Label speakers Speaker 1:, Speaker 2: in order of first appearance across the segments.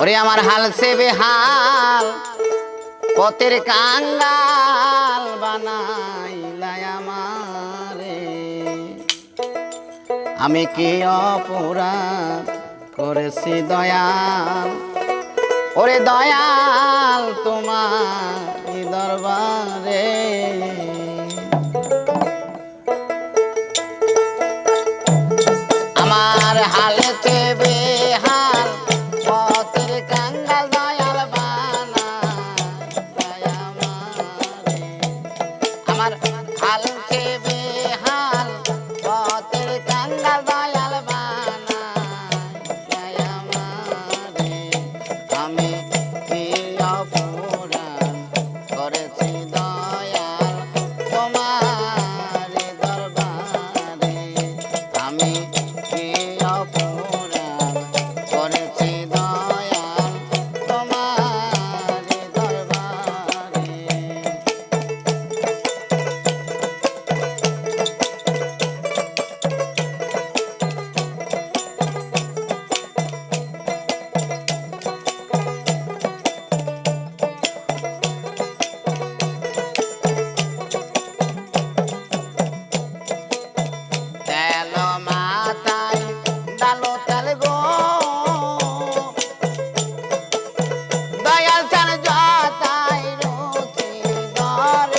Speaker 1: ওরে আমার হাল সে বেহাল, পথের কাঙ্গাল বানাইলাই আমার। আমি কি অপরাধ করেছি দয়াল? ওরে দয়াল, তোমার দরবারে আমার হালকে বেহাল পথের কাঙ্গাল দয়াল বানায়। আমারে আমি প্রিয় পুরাণ করেছি দয়াল তোমার দরবারে। আমি প্রিয় পুরাণ করেছি আমার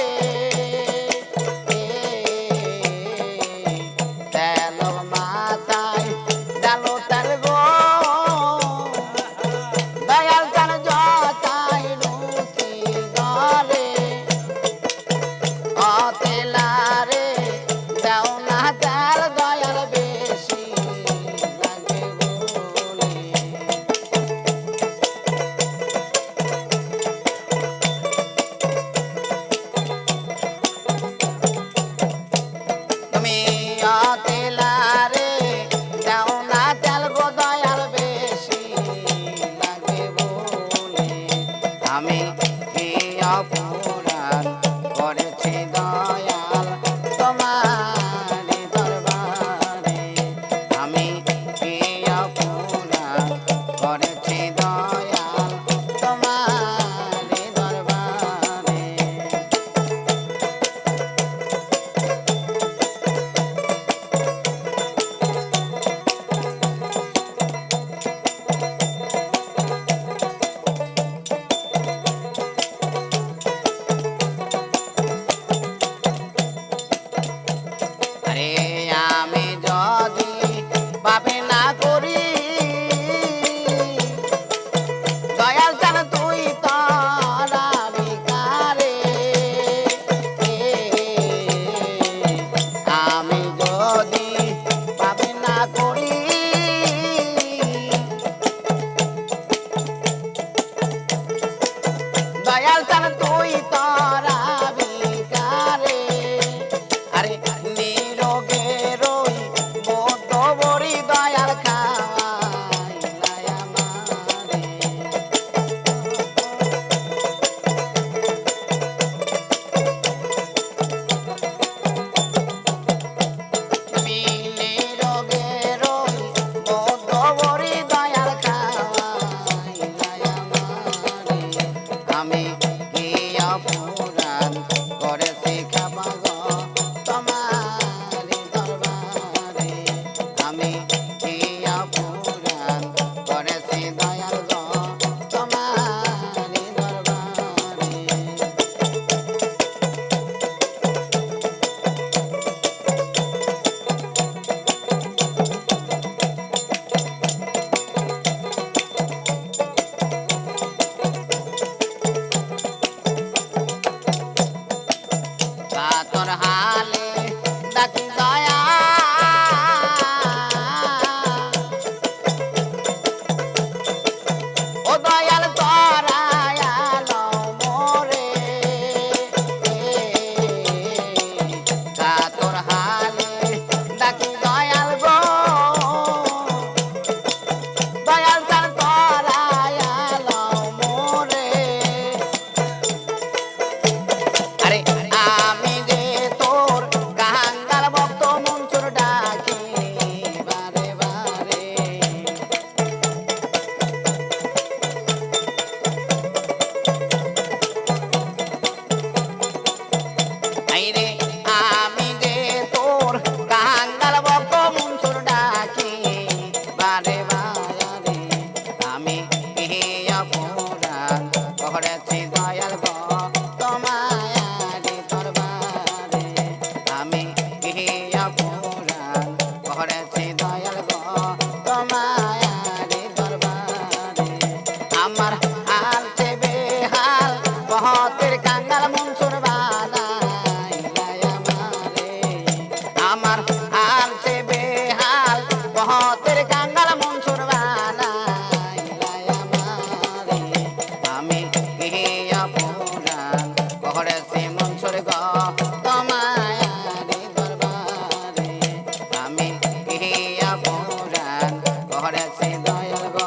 Speaker 1: মায়ার